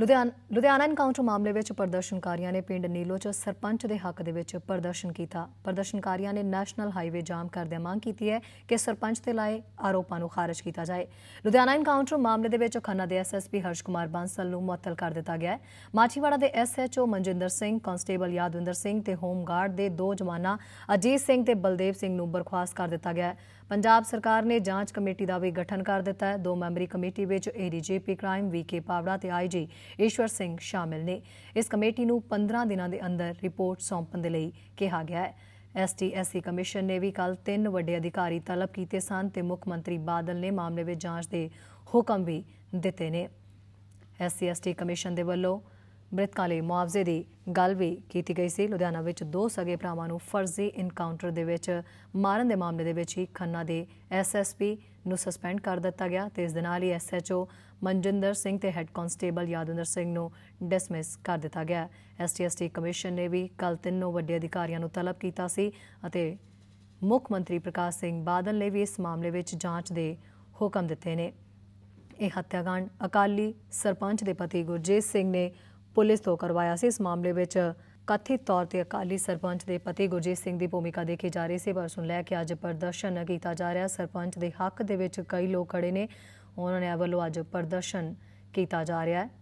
Ludhiana Ludhiana encounter ਮਾਮਲੇ ਵਿੱਚ ਪ੍ਰਦਰਸ਼ਨਕਾਰੀਆਂ ਨੇ ਪਿੰਡ ਨੀਲੋ 'ਚ ਸਰਪੰਚ ਦੇ ਹੱਕ ਦੇ ਵਿੱਚ ਪ੍ਰਦਰਸ਼ਨ ਕੀਤਾ। ਪ੍ਰਦਰਸ਼ਨਕਾਰੀਆਂ ਨੇ ਨੈਸ਼ਨਲ ਹਾਈਵੇ ਜਾਮ ਕਰਦਿਆਂ ਮੰਗ ਕੀਤੀ ਹੈ ਕਿ ਸਰਪੰਚ ਤੇ ਲਾਏ ਆਰੋਪਾਂ ਨੂੰ ਖਾਰਜ ਕੀਤਾ ਜਾਏ। ਲੁਧਿਆਣਾ ਐਨਕਾਊਂਟਰ ਮਾਮਲੇ ਦੇ ਵਿੱਚ ਖੰਨਾ ਦੇ ਐਸਐਸਪੀ ਹਰਸ਼ ਕੁਮਾਰ ਬਾਂਸਲ ਨੂੰ ਮੁਅੱਤਲ ਕਰ ਦਿੱਤਾ ਗਿਆ ਹੈ। ਮਾਛੀਵਾੜਾ ਦੇ ਐਸਐਚਓ ਮਨਜਿੰਦਰ ਸਿੰਘ ਕਾਂਸਟੇਬਲ ਯਾਦਵਿੰਦਰ ਸਿੰਘ ਤੇ ਹੋਮਗਾਰਡ ਦੇ ਦੋ ਜਵਾਨਾਂ ਅਜੀਤ ਸਿੰਘ ਤੇ ਬਲਦੇਵ ਸਿੰਘ ਨੂੰ ਬਰਖਾਸਤ ਕਰ ਦਿੱਤਾ ਗਿਆ ਹੈ। ਪੰਜਾਬ ਸਰਕਾਰ ਨੇ ਜਾਂਚ ਕਮੇਟੀ ਦਾ ਵੀ ਗਠਨ ਕਰ ਦਿੱਤਾ ਹੈ। ਦੋ ਮੈਂਬਰੀ ਕਮੇਟੀ ਵਿੱਚ ਏਡੀਜੀਪੀ ਕ੍ਰਾਈਮ ਵੀਕੇ ਪਾਵੜਾ ਤੇ ਆਈਜੀ ਈਸ਼ਵਰ ਸਿੰਘ ਸ਼ਾਮਿਲ ਨੇ। ਇਸ ਕਮੇਟੀ ਨੂੰ 15 ਦਿਨਾਂ ਦੇ ਅੰਦਰ ਰਿਪੋਰਟ ਸੌਂਪਣ ਦੇ ਲਈ ਕਿਹਾ ਗਿਆ ਹੈ। ਐਸਟੀਐਸਸੀ ਕਮਿਸ਼ਨ ਨੇ ਵੀ ਕੱਲ ਤਿੰਨ ਵੱਡੇ ਅਧਿਕਾਰੀ ਤਲਬ ਕੀਤੇ ਸਨ ਤੇ ਮੁੱਖ ਮੰਤਰੀ ਬਾਦਲ ਨੇ ਮਾਮਲੇ ਵਿੱਚ ਜਾਂਚ ਦੇ ਹੁਕਮ ਵੀ ਦਿੱਤੇ ਨੇ। ਐਸਸੀਐਸਟੀ ਕਮਿਸ਼ਨ ਦੇ ਵੱਲੋਂ ਮ੍ਰਿਤਕਾਂ ਲਈ ਮੁਆਵਜ਼ੇ ਦੀ ਗੱਲ ਵੀ ਕੀਤੀ ਗਈ ਸੀ। ਲੁਧਿਆਣਾ ਵਿੱਚ ਦੋ ਸਗੇ ਭਰਾਵਾਂ ਨੂੰ ਫਰਜ਼ੀ ਇਨਕਾਊਂਟਰ ਦੇ ਵਿੱਚ ਮਾਰਨ ਦੇ ਮਾਮਲੇ ਦੇ ਵਿੱਚ ਹੀ ਖੰਨਾ ਦੇ ਐਸਐਸਪੀ ਨੂੰ ਸਸਪੈਂਡ ਕਰ ਦਿੱਤਾ ਗਿਆ ਤੇ ਇਸ ਦੇ ਨਾਲ ਹੀ ਐਸਐਚਓ ਮਨਜਿੰਦਰ ਸਿੰਘ ਤੇ ਹੈੱਡ ਕਾਂਸਟੇਬਲ ਯਾਦਵਿੰਦਰ ਸਿੰਘ ਨੂੰ ਡਿਸਮਿਸ ਕਰ ਦਿੱਤਾ ਗਿਆ। ਐਸਟੀਐਸਟੀ ਕਮਿਸ਼ਨ ਨੇ ਵੀ ਕੱਲ ਤਿੰਨੋਂ ਵੱਡੇ ਅਧਿਕਾਰੀਆਂ ਨੂੰ ਤਲਬ ਕੀਤਾ ਸੀ ਅਤੇ ਮੁੱਖ ਮੰਤਰੀ ਪ੍ਰਕਾਸ਼ ਸਿੰਘ ਬਾਦਲ ਨੇ ਵੀ ਇਸ ਮਾਮਲੇ ਵਿੱਚ ਜਾਂਚ ਦੇ ਹੁਕਮ ਦਿੱਤੇ ਨੇ। ਇਹ ਹੱਤਿਆਕਾਂਡ ਅਕਾਲੀ ਸਰਪੰਚ ਦੇ ਪਤੀ ਗੁਰਜੀਤ ਸਿੰਘ ਨੇ ਪੁਲਿਸ ਤੋਂ ਕਰਵਾਇਆ ਸੀ। ਇਸ ਮਾਮਲੇ ਵਿੱਚ ਕਥਿਤ ਤੌਰ ਤੇ ਅਕਾਲੀ ਸਰਪੰਚ ਦੇ ਪਤੀ ਗੁਰਜੀਤ ਸਿੰਘ ਦੀ ਭੂਮਿਕਾ ਦੇਖੀ ਜਾ ਰਹੀ ਸੀ, ਪਰ ਸੁਣ ਲੈ ਕੇ ਅੱਜ ਪ੍ਰਦਰਸ਼ਨ ਕੀਤਾ ਜਾ ਰਿਹਾ। ਸਰਪੰਚ ਦੇ ਹੱਕ ਦੇ ਵਿੱਚ ਕਈ ਲੋਕ ਖੜੇ ਨੇ। ਉਹਨਾਂ ਨੇ ਵੱਲੋਂ ਅੱਜ ਪ੍ਰਦਰਸ਼ਨ ਕੀਤਾ ਜਾ ਰਿਹਾ ਹੈ।